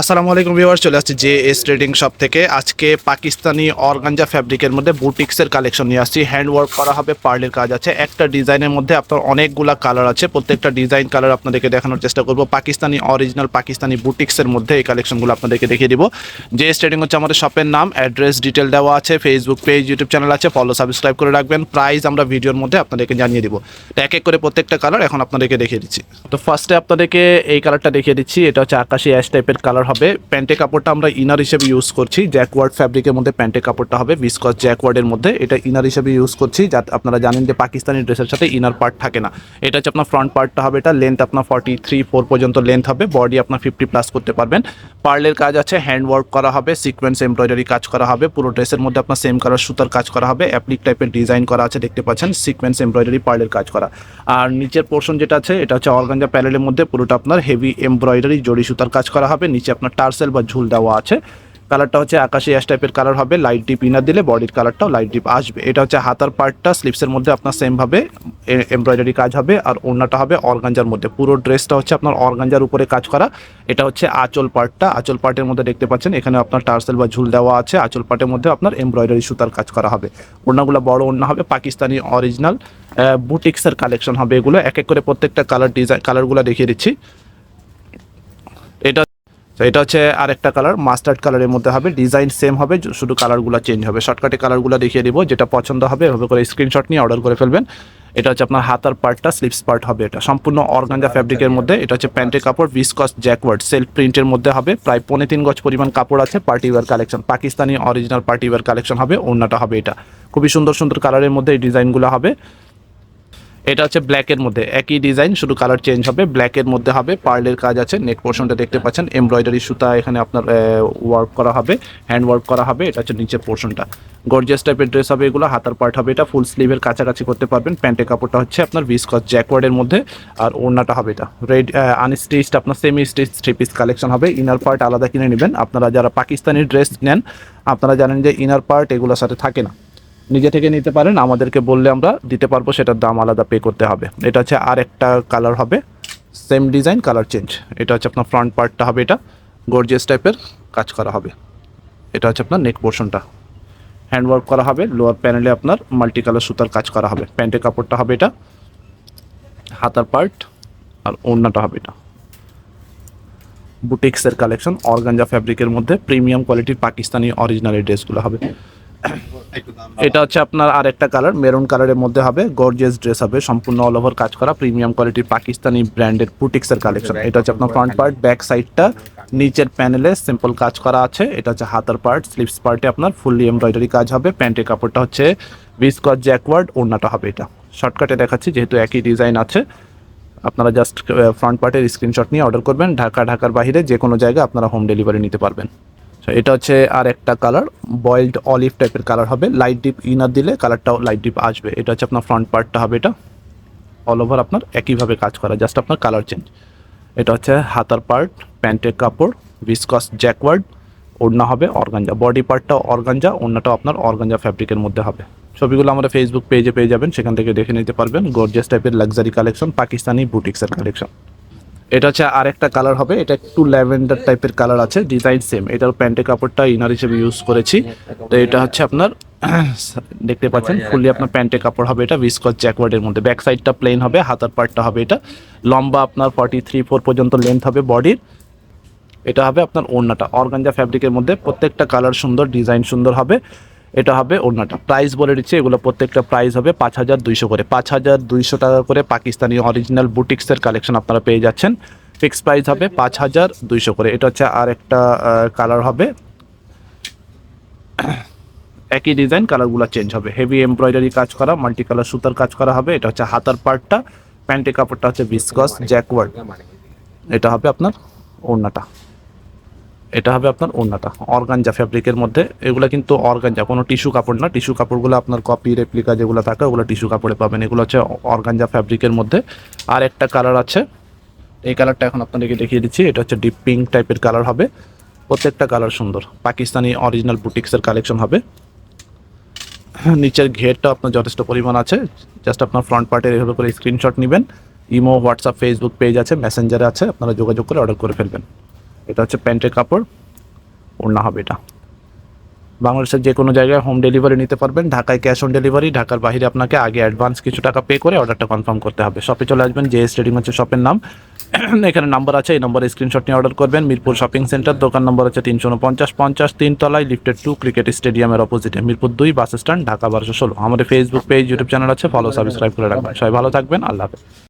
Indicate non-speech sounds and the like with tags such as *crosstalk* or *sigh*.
আসসালামু আলাইকুম ভিউয়ার চলে আসছি জে এস ট্রেডিং শপ থেকে। আজকে পাকিস্তানি অর্গানজা ফ্যাব্রিকের মধ্যে বুটিক্সের কালেকশন নিয়ে আসছি। হ্যান্ড ওয়ার্ক করা হবে, পার্লের কাজ আছে। একটা ডিজাইনের মধ্যে আপনার অনেকগুলা কালার আছে। প্রত্যেকটা ডিজাইন কালার আপনাদেরকে দেখানোর চেষ্টা করব। পাকিস্তানি অরিজিনাল পাকিস্তানি বুটিক্সের মধ্যে এই কালেকশনগুলো আপনাদেরকে দেখিয়ে দিব। জে এস ট্রেডিং হচ্ছে আমাদের শপের নাম। অ্যাড্রেস, ডিটেল দেওয়া আছে। ফেসবুক পেজ ইউটিউব চ্যানেল আছে। ফলো সাবস্ক্রাইব করে রাখবেন। প্রাইস আমরা ভিডিওর মধ্যে আপনাদেরকে জানিয়ে দিব। এক এক করে প্রত্যেকটা কালার এখন আপনাদেরকে দেখিয়ে দিচ্ছি। তো ফার্স্টে আপনাদেরকে এই কালারটা দেখিয়ে দিচ্ছি। এটা হচ্ছে আকাশি অ্যাশ টাইপের কালার হবে। প্যান্টে কাপড়টা আমরা ইনার হিসেবে ইউজ করছি। জ্যাকওয়ার্ড ফ্যাব্রিকের মধ্যে প্যান্টে কাপড়টা হবে। বিসকস জ্যাকওয়ার্ডের মধ্যে এটা ইনার হিসেবে ইউজ করছি। যাতে আপনারা জানেন যে পাকিস্তানি ড্রেসের সাথে ইনার পার্ট থাকে না। এটা হচ্ছে আপনার ফ্রন্ট পার্টটা হবে এটা। লেন্থ আপনার ফর্টি থ্রি ফোর পর্যন্ত লেন্থ হবে। বডি আপনার ফিফটি প্লাস করতে পারবেন। পার্লের কাজ আছে। হ্যান্ড ওয়ার্ক করা হবে। সিকোয়েন্স এমব্রয়ডারি কাজ করা হবে। পুরো ড্রেসের মধ্যে আপনার সেম কালার সুতার কাজ করা হবে। অ্যাপ্লিক টাইপের ডিজাইন করা আছে, দেখতে পাচ্ছেন। সিকোয়েন্স এমব্রয়ডারি পার্লের কাজ করা। আর নিচের পোর্শন যেটা আছে, এটা হচ্ছে অর্গানজা প্যানেলের মধ্যে পুরোটা আপনার হেভি এমব্রয়ডারি জড়ি সুতার কাজ করা হবে। নিচে আপনার টার্সেল বা ঝুল দেওয়া আছে। কালারটা হচ্ছে আকাশি অ্যাশ টাইপের কালার হবে, লাইট ডিপ ইনার দিলে বডির কালারটাও লাইট ডিপ আসবে। এটা হচ্ছে হাতার পার্টটা, স্লিপসের মধ্যে আপনার সেমভাবে এমব্রয়ডারি কাজ হবে আর ওড়নাটা হবে অর্গাঞ্জার মধ্যে। পুরো ড্রেসটা হচ্ছে আপনার অর্গাঞ্জার উপরে কাজ করা। এটা হচ্ছে আঁচল পার্টটা, আঁচল পার্টের মধ্যে দেখতে পাচ্ছেন, এখানে আপনার টার্সেল বা ঝুল দেওয়া আছে, আঁচল পার্টের মধ্যে আপনার এমব্রয়ডারি সুতার কাজ করা হবে। ওড়নাগুলো বড় ওড়না হবে, পাকিস্তানি অরিজিনাল বুটিক্সের কালেকশন হবে এগুলো। এক এক করে প্রত্যেকটা কালার ডিজাইন কালারগুলো দেখিয়ে দিচ্ছি। তো এটা হচ্ছে আরেকটা কালার মাস্টার্ড কালারের মধ্যে হবে ডিজাইন সেম হবে শুধু কালারগুলো চেঞ্জ হবে। শর্টকাটে কালারগুলো দেখিয়ে দিব যেটা পছন্দ হবে এভাবে করে স্ক্রিনশট নিয়ে অর্ডার করে ফেলবেন। এটা হচ্ছে আপনার হাতার পার্টটা স্লিপস পার্ট হবে এটা। সম্পূর্ণ অর্গানজা ফ্যাব্রিকের মধ্যে এটা হচ্ছে প্যান্টের কাপড় ভিসকস জ্যাকওয়ার্ড সেলফ প্রিন্টের মধ্যে হবে। প্রায় পনেরো তিন গজ পরিমাণ কাপড় আছে party wear collection Pakistani original party wear collection হবে ওড়নাটা হবে এটা। খুবই সুন্দর সুন্দর কালারের মধ্যে এই ডিজাইনগুলো হবে। এটা হচ্ছে ব্ল্যাকের মধ্যে। একই ডিজাইন শুধু কালার চেঞ্জ হবে। ব্ল্যাকের মধ্যে হবে পার্লের কাজ আছে। নেক পোর্শনটা দেখতে পাচ্ছেন। এমব্রয়ডারি সুতা এখানে আপনার ওয়ার্ক করা হবে। হ্যান্ড ওয়ার্ক করা হবে। এটা হচ্ছে নিচের পোর্শনটা গর্জিয়াস টাইপের ড্রেস হবে এগুলো। হাতার পার্ট হবে এটা। ফুল স্লিভের কাছাকাছি করতে পারবেন। প্যান্টের কাপড়টা হচ্ছে আপনার ভিসকস জ্যাকওয়ার্ডের মধ্যে। আর ওড়নাটা হবে এটা। রেড আনস্টিচড আপনার semi stitch three piece collection হবে। ইনার পার্ট আলাদা কিনে নেবেন। আপনারা যারা পাকিস্তানি ড্রেস নেন, আপনারা জানেন যে ইনার পার্ট এগুলোর সাথে থাকে না। নিজে থেকে নিতে পারেন, আমাদেরকে বললে আমরা দিতে পারব, সেটার দাম আলাদা পে করতে হবে। এটা হচ্ছে আর একটা কালার হবে সেম ডিজাইন কালার চেঞ্জ এটা হচ্ছে আপনার ফ্রন্ট পার্টটা হবে এটা গর্জিয়াস টাইপের কাজ করা হবে। এটা হচ্ছে আপনার নেক পোর্শনটা হ্যান্ড ওয়ার্ক করা হবে লোয়ার প্যানেলে আপনার মাল্টি কালার সুতার কাজ করা হবে। প্যান্টের কাপড়টা হবে এটা, হাতার পার্ট আর ওড়নাটা হবে এটা। বুটিক্সের কালেকশন অর্গানজা ফ্যাব্রিকের মধ্যে প্রিমিয়াম কোয়ালিটির পাকিস্তানি অরিজিনাল ড্রেসগুলো হবে। এটা হচ্ছে আপনার আর একটা কালার মেরুন কালারের মধ্যে হবে গর্জিয়াস ড্রেস হবে, সম্পূর্ণ অল ওভার কাজ করা প্রিমিয়াম কোয়ালিটির পাকিস্তানি ব্র্যান্ডের পুটিক্সের কালেকশন এটা হচ্ছে আপনার ফ্রন্ট পার্ট ব্যাক সাইডটা নিচের প্যানেলে সিম্পল কাজ করা আছে। এটা হচ্ছে হাতার পার্ট স্লিপস পার্টে আপনার ফুললি এমব্রয়ডারি কাজ হবে। প্যান্টের কাপড়টা হচ্ছে ভিসকস জ্যাকওয়ার্ড ওড়নাটা হবে এটা। শর্টকাটে দেখাচ্ছি, যেহেতু একই ডিজাইন আছে। আপনারা জাস্ট ফ্রন্ট পার্টের স্ক্রিনশট নিয়ে অর্ডার করবেন। ঢাকা, ঢাকার বাইরে যে কোনো জায়গায় আপনারা হোম ডেলিভারি নিতে পারবেন। এটা হচ্ছে আর একটা কালার বয়েলড অলিভ টাইপের কালার হবে। লাইট ডিপ ইনার দিলে কালারটাও লাইট ডিপ আসবে। এটা হচ্ছে আপনার ফ্রন্ট পার্টটা হবে এটা। অল ওভার আপনার একইভাবে কাজ করা। জাস্ট আপনার কালার চেঞ্জ এটা হচ্ছে হাতার পার্ট প্যান্টের কাপড় ভিসকস জ্যাকওয়ার্ড ওড়না হবে অর্গাঞ্জা বডি পার্টটাও অর্গাঞ্জা ওড়নাটাও আপনার অর্গাঞ্জা ফ্যাব্রিকের মধ্যে হবে। ছবিগুলো আমরা ফেসবুক পেজে পেয়ে যাবেন। সেখান থেকে দেখে নিতে পারবেন। গর্জিয়াস টাইপের লাক্সারি কালেকশন পাকিস্তানি বুটিক্সের কালেকশন এটা হচ্ছে আরেকটা কালার হবে, এটা একটু ল্যাভেন্ডার টাইপের কালার আছে ডিজাইন সেম এটার প্যান্টের কাপড়টা ইনার হিসেবে ইউজ করেছি। তো এটা হচ্ছে আপনার, *clears throat* দেখতে পাচ্ছেন ফুললি আপনার প্যান্টের কাপড় হবে এটা ভিসকস জ্যাকওয়ার্ডের মধ্যে। ব্যাক সাইডটা প্লেন হবে, হাতার পার্টটা হবে এটা। লম্বা আপনার ফর্টি থ্রি ফোর পর্যন্ত লেন্থ হবে বডির এটা হবে আপনার ওড়নাটা। অর্গানজা ফ্যাব্রিকের মধ্যে প্রত্যেকটা কালার সুন্দর ডিজাইন সুন্দর হবে। এটা হবে ওড়নাটা। প্রাইস বলে দিচ্ছে, এগুলো প্রত্যেকটা প্রাইস হবে পাঁচ হাজার দুইশো করে। পাঁচ হাজার দুইশো টাকা করে পাকিস্তানি অরিজিনাল বুটিক্সের কালেকশন আপনারা পেয়ে যাচ্ছেন। ফিক্স প্রাইস হবে পাঁচ হাজার দুইশো করে। এটা হচ্ছে আর একটা কালার হবে। একই ডিজাইন কালারগুলো চেঞ্জ হবে। হেভি এমব্রয়ডারি কাজ করা মাল্টি কালার সুতার কাজ করা হবে। এটা হচ্ছে হাতার পার্টটা প্যান্টের কাপড়টা হচ্ছে বিসকস জ্যাকওয়ার্ড এটা হবে আপনার ওড়নাটা। এটা হবে আপনার ওড়নাটা অর্গানজা ফ্যাব্রিকের মধ্যে। এগুলো কিন্তু অর্গানজা, কোনো টিস্যু কাপড় না। টিস্যু কাপড়গুলো আপনার কপি রেপ্লিকা যেগুলো থাকে, ওগুলো টিস্যু কাপড়ে পাবেন। এগুলো হচ্ছে অর্গানজা ফ্যাব্রিকের মধ্যে। আর একটা কালার আছে, এই কালারটা এখন আপনাদেরকে দেখিয়ে দিচ্ছি। এটা হচ্ছে ডিপ পিঙ্ক টাইপের কালার হবে। প্রত্যেকটা কালার সুন্দর। পাকিস্তানি অরিজিনাল বুটিক্সের কালেকশন হবে। নিচের ঘেরটা আপনার যথেষ্ট পরিমাণ আছে। জাস্ট আপনার ফ্রন্ট পার্টের এভাবে করে স্ক্রিনশট নেবেন। ইমো হোয়াটসঅ্যাপ ফেসবুক পেজ আছে মেসেঞ্জারে আছে। আপনারা যোগাযোগ করে অর্ডার করে ফেলবেন। এটা হচ্ছে প্যান্টের কাপড়, ওড়না হবে এটা। বাংলাদেশের যে কোনো জায়গায় হোম ডেলিভারি নিতে পারবেন, ঢাকায় ক্যাশ অন ডেলিভারি ঢাকার বাইরে আপনাকে আগে অ্যাডভান্স কিছু টাকা পে করে অর্ডারটা কনফার্ম করতে হবে। শপে চলে আসবেন জে স্টেডিং হচ্ছে শপের নাম। *clears throat* এখানে নাম্বার আছে, এই নম্বরে স্ক্রিনশট নিয়ে অর্ডার করবেন। মিরপুর শপিং সেন্টার দোকান নম্বর হচ্ছে তিনশো উনপঞ্চাশ, পঞ্চাশ, তিনতলায় লিফটেড টু ক্রিকেট স্টেডিয়ামের অপোজিটে মিরপুর দুই বাস স্ট্যান্ড ঢাকা বারোশো ষোলো। আমাদের ফেসবুক পেজ ইউটিউব চ্যানেল আছে ফলো সাবস্ক্রাইব করে রাখবেন। সবাই ভালো থাকবেন, আল্লাহ হাফেজ।